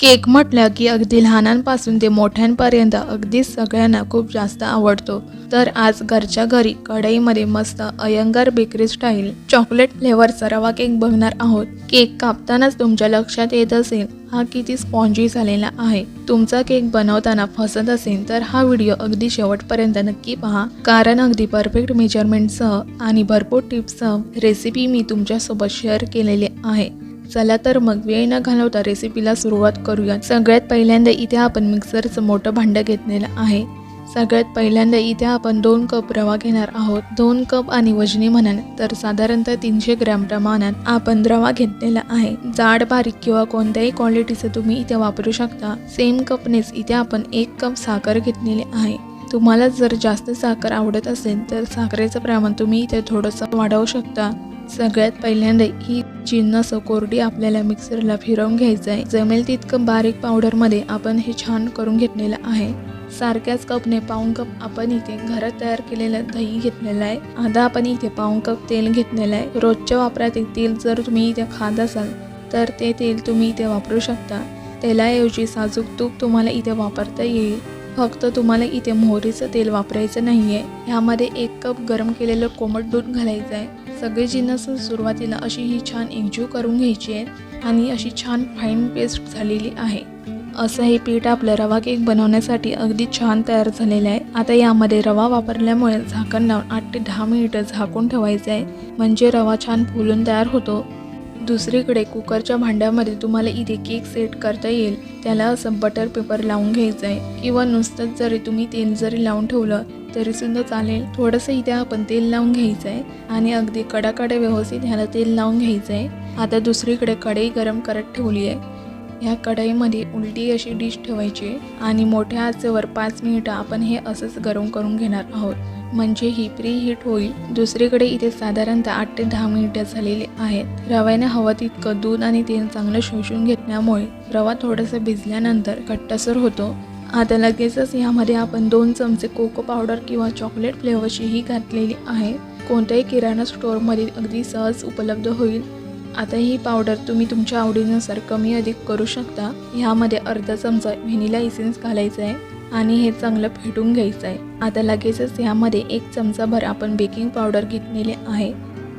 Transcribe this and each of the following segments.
Cake म्हटलं की अगदी लहानांपासून ते मोठ्यांपर्यंत अगदी सगळ्यांना खूप जास्त आवडतो. तर आज घरच्या घरी कढईमध्ये मस्त अयंगर बेकरी स्टाईल चॉकलेट फ्लेवरचा रवा केक बघणार आहोत. केक कापतानाच तुमच्या लक्षात येत असेल हा किती स्पॉन्जी झालेला आहे. तुमचा केक बनवताना फसत असेल तर हा व्हिडिओ अगदी शेवटपर्यंत नक्की पहा. कारण अगदी परफेक्ट मेजरमेंटसह आणि भरपूर टिप्ससह रेसिपी मी तुमच्यासोबत शेअर केलेली आहे. चला तर मग वेळ न घालवता रेसिपीला सुरुवात करूया सगळ्यात पहिल्यांदा इथे आपण मिक्सरचं मोठं भांडं घेतलेलं आहे. सगळ्यात पहिल्यांदा इथे आपण दोन कप रवा घेणार आहोत. दोन कप आणि वजनी म्हणाल तर साधारणतः तीनशे ग्रॅम प्रमाणात आपण रवा घेतलेला आहे. जाड बारीक किंवा कोणत्याही क्वालिटीचं तुम्ही इथे वापरू शकता. सेम कपनेच इथे आपण एक कप साखर घेतलेली आहे. तुम्हाला जर जास्त साखर आवडत असेल तर साखरेचं प्रमाण तुम्ही इथे थोडंसं वाढवू शकता. सगळ्यात पहिल्यांदा ही जिन्नस कोरडी आपल्याला मिक्सरला फिरवून घ्यायचं आहे. जमेल तितकं बारीक पावडरमध्ये आपण हे छान करून घेतलेलं आहे. सारख्याच कपने पाऊन कप आपण इथे घरात तयार केलेलं दही घेतलेलं आहे. आता आपण इथे पाऊन कप तेल घेतलेलं आहे. रोजच्या वापरातील तेल जर तुम्ही इथे खात असाल तर ते तेल तुम्ही इथे वापरू शकता. तेलाऐवजी साजूक तूप तुम्हाला इथे वापरता येईल. फक्त तुम्हाला इथे मोहरीचं तेल वापरायचं नाही आहे ह्यामध्ये एक कप गरम केलेलं कोमट दूध घालायचं आहे सगळे जिन्नस सुरुवातीला अशी ही छान एकजीव करून घ्यायची आहे आणि अशी छान फाईन पेस्ट झालेली आहे. असं हे पीठ आपलं रवा केक बनवण्यासाठी अगदी छान तयार झालेलं आहे. आता यामध्ये रवा वापरल्यामुळे झाकण लावून आठ ते दहा मिनिटं झाकून ठेवायचं आहे म्हणजे रवा छान फुलून तयार होतो. दुसरीकडे कुकरच्या भांड्यामध्ये तुम्हाला इथे केक सेट करता येईल. त्याला असं बटर पेपर लावून घ्यायचं आहे किंवा नुसतंच जरी तुम्ही तेल जरी लावून ठेवलं तरी सुद्धा चालेल. थोडंसं इथे आपण तेल लावून घ्यायचं आहे आणि अगदी कडाकडे व्यवस्थित ह्याला तेल लावून घ्यायचं आहे आता दुसरीकडे कढई गरम करत ठेवली आहे ह्या कढईमध्ये उलटी अशी डिश ठेवायची आणि मोठ्या आचेवर पाच मिनिटं आपण हे असंच गरम करून घेणार आहोत. म्हणजे ही प्री हीट होईल. दुसरीकडे इथे साधारणतः आठ ते दहा मिनिटं झालेली आहेत. रव्याने हवं तितकं दूध आणि तेल चांगलं शोषून घेतल्यामुळे रवा थोडासा भिजल्यानंतर घट्टसर होतो. आता लगेचच यामध्ये आपण दोन चमचे कोको पावडर किंवा चॉकलेट फ्लेवरचीही घातलेली आहे. कोणत्याही किराणा स्टोअरमध्ये अगदी सहज उपलब्ध होईल. आता ही पावडर तुम्ही तुमच्या आवडीनुसार कमी अधिक करू शकता. ह्यामध्ये अर्धा चमचा व्हेनिला इसेन्स घालायचा आहे आणि हे चांगलं फेटून घ्यायचं आहे. आता लगेचच ह्यामध्ये एक चमचाभर आपण बेकिंग पावडर घेतलेले आहे.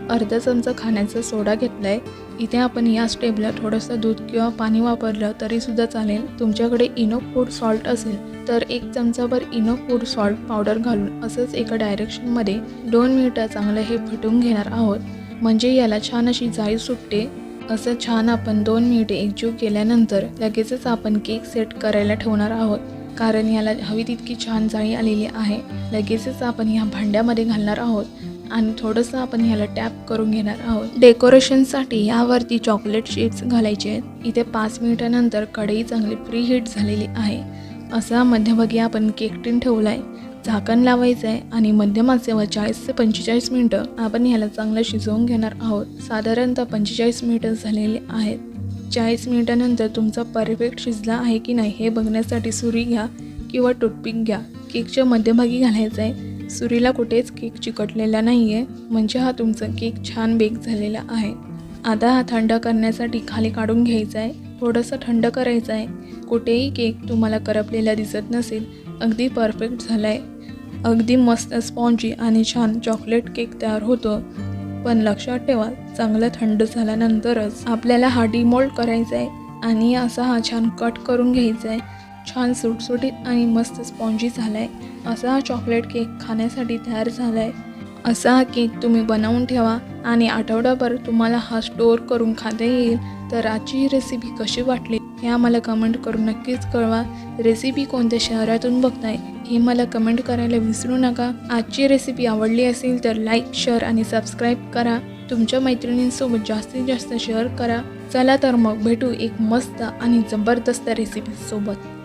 अर्धा चमचा खाण्याचा सोडा घेतला आहे इथे आपण या स्टेपला थोडंसं दूध किंवा पाणी वापरलं तरीसुद्धा चालेल. तुमच्याकडे इनो फूड सॉल्ट असेल तर एक चमचाभर इनो फूड सॉल्ट पावडर घालून असंच एका डायरेक्शनमध्ये दोन मिनिटं चांगलं हे फटून घेणार आहोत. म्हणजे याला छान अशी जाळी सुटते. असं छान आपण दोन मिनिटे एकजीव केल्यानंतर लगेचच आपण केक सेट करायला ठेवणार आहोत. कारण याला हवी तितकी छान जाळी आलेली आहे. लगेचच आपण ह्या भांड्यामध्ये घालणार आहोत. आणि थोडंसं आपण ह्याला टॅप करून घेणार आहोत. डेकोरेशनसाठी यावरती चॉकलेट चिप्स घालायचे आहेत. इथे पाच मिनिटानंतर कढई चांगली प्री हीट झालेली आहे. असा मध्यभागी आपण केक टीन ठेवला आहे झाकण लावायचं आहे आणि मध्यम आचेवर चाळीस ते पंचेचाळीस मिनटं आपण ह्याला चांगलं शिजवून घेणार आहोत. साधारणतः पंचेचाळीस मिनिटं झालेले आहेत. चाळीस मिनिटानंतर तुमचा परफेक्ट शिजला आहे की नाही हे बघण्यासाठी सुरी घ्या किंवा टूथपिक घ्या. केकच्या मध्यभागी घालायचं आहे सुरीला कुठेच केक चिकटलेला नाही आहे म्हणजे हा तुमचा केक छान बेक झालेला आहे. आता हा थंड करण्यासाठी खाली काढून घ्यायचा आहे थोडंसं थंड करायचं आहे कुठेही केक तुम्हाला करपलेला दिसत नसेल अगदी परफेक्ट झाला आहे अगदी मस्त स्पॉन्जी आणि छान चॉकलेट केक तयार होतो. पण लक्षात ठेवा चांगलं थंड झाल्यानंतरच आपल्याला हा डिमोल्ड करायचा आहे आणि असा हा छान कट करून घ्यायचा आहे छान सुटसुटीत आणि मस्त स्पॉन्जी झाला आहे असा हा चॉकलेट केक खाण्यासाठी तयार झाला आहे असा केक तुम्ही बनवून ठेवा आणि आठवडाभर तुम्हाला हा स्टोअर करून खाता येईल. तर आजची ही रेसिपी कशी वाटली हे आम्हाला कमेंट करून नक्कीच कळवा. रेसिपी कोणत्या शहरातून बघताय हे मला कमेंट करायला विसरू नका. आजची रेसिपी आवडली असेल तर लाईक शेअर आणि सबस्क्राईब करा. तुमच्या मैत्रिणींसोबत जास्तीत जास्त शेअर करा. चला तर मग भेटू एक मस्त आणि जबरदस्त रेसिपीसोबत